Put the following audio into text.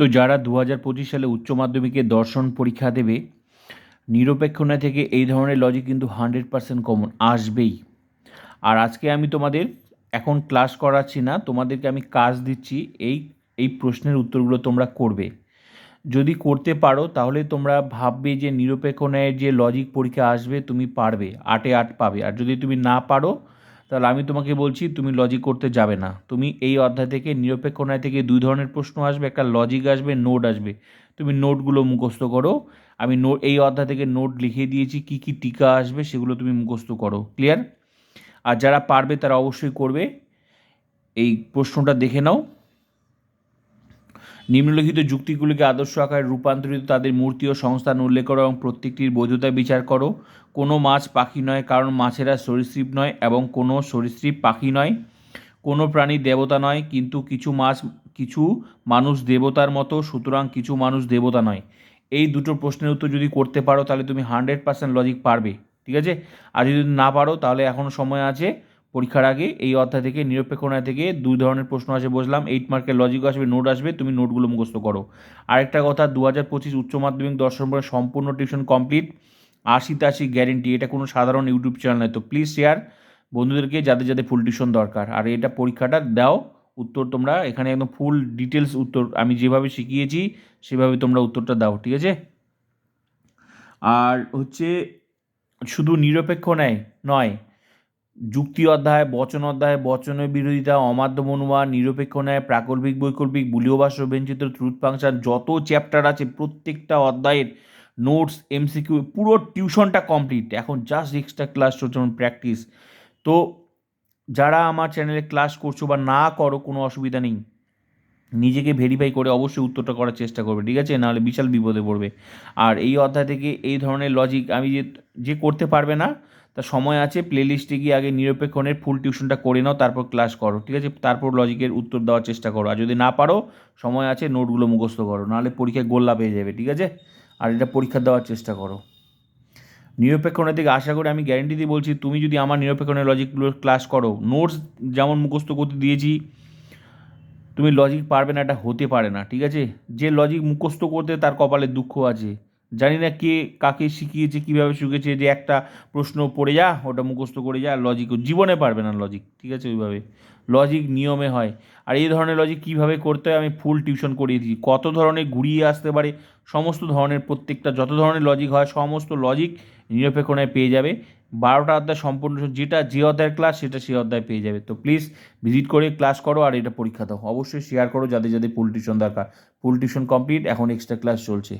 তো যারা দু হাজার পঁচিশ সালে উচ্চ মাধ্যমিকে দর্শন পরীক্ষা দেবে নিরপেক্ষ নয় থেকে এই ধরনের লজিক কিন্তু হান্ড্রেড পার্সেন্ট কমন আসবেই। আর আজকে আমি তোমাদের, এখন ক্লাস করাচ্ছি না, তোমাদেরকে আমি কাজ দিচ্ছি, এই এই প্রশ্নের উত্তরগুলো তোমরা করবে। যদি করতে পারো, তাহলে তোমরা ভাববে যে নিরপেক্ষ যে লজিক পরীক্ষা আসবে, তুমি পারবে, আটে আট পাবে। আর যদি তুমি না পারো তাহলে আমি তোমাকে বলছি, তুমি লজিক করতে যাবে না। তুমি এই অধ্যায় থেকে, নিরপেক্ষ ন্যায় থেকে দুই ধরনের প্রশ্ন আসবে, একটা লজিক আসবে নোট আসবে। তুমি নোটগুলো মুখস্থ করো। আমি নোট এই অধ্যায় থেকে নোট লিখে দিয়েছি, কি কি টিকা আসবে সেগুলো তুমি মুখস্থ করো। ক্লিয়ার আর যারা পারবে তারা অবশ্যই করবে। এই প্রশ্নটা দেখে নাও। নিম্নলিখিত যুক্তিগুলিকে আদর্শ আকারে রূপান্তরিত তাদের মূর্তি ও সংস্থান উল্লেখ করো এবং প্রত্যেকটির বৈধতা বিচার করো। কোনো মাছ পাখি নয়, কারণ মাছেরা সরীসৃপ নয় এবং কোনো সরীসৃপ পাখি নয়। কোনো প্রাণী দেবতা নয়, কিন্তু কিছু মাছ, কিছু মানুষ দেবতার মতো, সুতরাং কিছু মানুষ দেবতা নয়। এই দুটো প্রশ্নের উত্তর যদি করতে পারো, তাহলে তুমি হান্ড্রেড পার্সেন্ট লজিক পারবে, ঠিক আছে? আর যদি না পারো, তাহলে এখনও সময় আছে। পরীক্ষার আগে, এই অধ্যায় থেকে, নিরপেক্ষ নয় থেকে দুই ধরনের প্রশ্ন আছে বুঝলাম। এইট মার্কের লজিক আসবে, নোট আসবে, তুমি নোটগুলো মুখস্থ করো। আরেকটা কথা দু হাজার পঁচিশ উচ্চ মাধ্যমিক দর্শন পরে সম্পূর্ণ টিউশন কমপ্লিট আশি তাশি গ্যারেন্টি এটা কোনো সাধারণ ইউটিউব চ্যানেল নয়, তো প্লিজ শেয়ার বন্ধুদেরকে যাদের যাদের ফুল টিউশন দরকার। আর এটা পরীক্ষাটা দাও, উত্তর তোমরা, এখানে একদম ফুল ডিটেলস উত্তর, আমি যেভাবে শিখিয়েছি, সেভাবে তোমরা উত্তরটা দাও, ঠিক আছে? আর হচ্ছে, শুধু নিরপেক্ষ নেয়, নয় যুক্তি অধ্যায়, বচন অধ্যায়, বচনের বিরোধিতা, অমাধ্যম অনুমান, নিরপেক্ষ ন্যায়, প্রাকল্পিক বৈকল্পিক বুলীয় ভাষ্য ট্রুথ ফাংশন যত চ্যাপ্টার আছে, প্রত্যেকটা অধ্যায়ের নোটস এমসিকিউ পুরো টিউশনটা কমপ্লিট এখন জাস্ট এক্সট্রা ক্লাস চলছে, যেমন প্র্যাকটিস তো যারা আমার চ্যানেলে ক্লাস করছ বা না করো, কোনো অসুবিধা নেই। নিজেকে ভেরিফাই করে অবশ্যই উত্তরটা করার চেষ্টা করবে, ঠিক আছে? নাহলে বিশাল বিপদে পড়বে। আর এই অধ্যায় থেকে এই ধরনের লজিক আমি যে যে করতে পারবে না, তা সময় আছে প্লেলিস্টে গিয়ে আগে নিরপেক্ষণের ফুল টিউশনটা করে নাও, তারপর ক্লাস করো, ঠিক আছে? তারপর লজিকের উত্তর দেওয়ার চেষ্টা করো। আর যদি না পারো, সময় আছে নোটগুলো মুখস্থ করো, নাহলে পরীক্ষায় গোল্লা পেয়ে যাবে, ঠিক আছে? আর এটা পরীক্ষা দেওয়ার চেষ্টা করো। নিরপেক্ষণের দিকে আশা করি আমি গ্যারেন্টি দিয়ে বলছি, তুমি যদি আমার নিরপেক্ষণের লজিকগুলো ক্লাস করো নোটস যেমন মুখস্থ করতে দিয়েছি তুমি লজিক পারবে না, এটা হতে পারে না, ঠিক আছে? যে লজিক মুখস্থ করতে তার কপালে দুঃখ আছে। জানি না কে কাকে শিখিয়েছে, কীভাবে শিখেছে, যে একটা প্রশ্ন পড়ে যা, ওটা মুখস্থ করে যা লজিক জীবনে পারবে না লজিক ঠিক আছে ওইভাবে। লজিক নিয়মে হয়। আর এই ধরনের লজিক কীভাবে করতে হয়, আমি ফুল টিউশন করিয়ে দিই কত ধরনের ঘুরিয়ে আসতে পারে, সমস্ত ধরনের প্রত্যেকটা, যত ধরনের লজিক হয়, সমস্ত লজিক নিরপেক্ষণায় পেয়ে যাবে। বারোটা অধ্যায় সম্পূর্ণ, যেটা যে অধ্যায়ের ক্লাস সেটা সেই অধ্যায় পেয়ে যাবে। তো প্লিজ ভিজিট করে ক্লাস করো আর এটা পরীক্ষা দাও। অবশ্যই শেয়ার করো যাদের যাদের ফুল টিউশন দরকার। ফুল টিউশন কমপ্লিট এখন এক্সট্রা ক্লাস চলছে।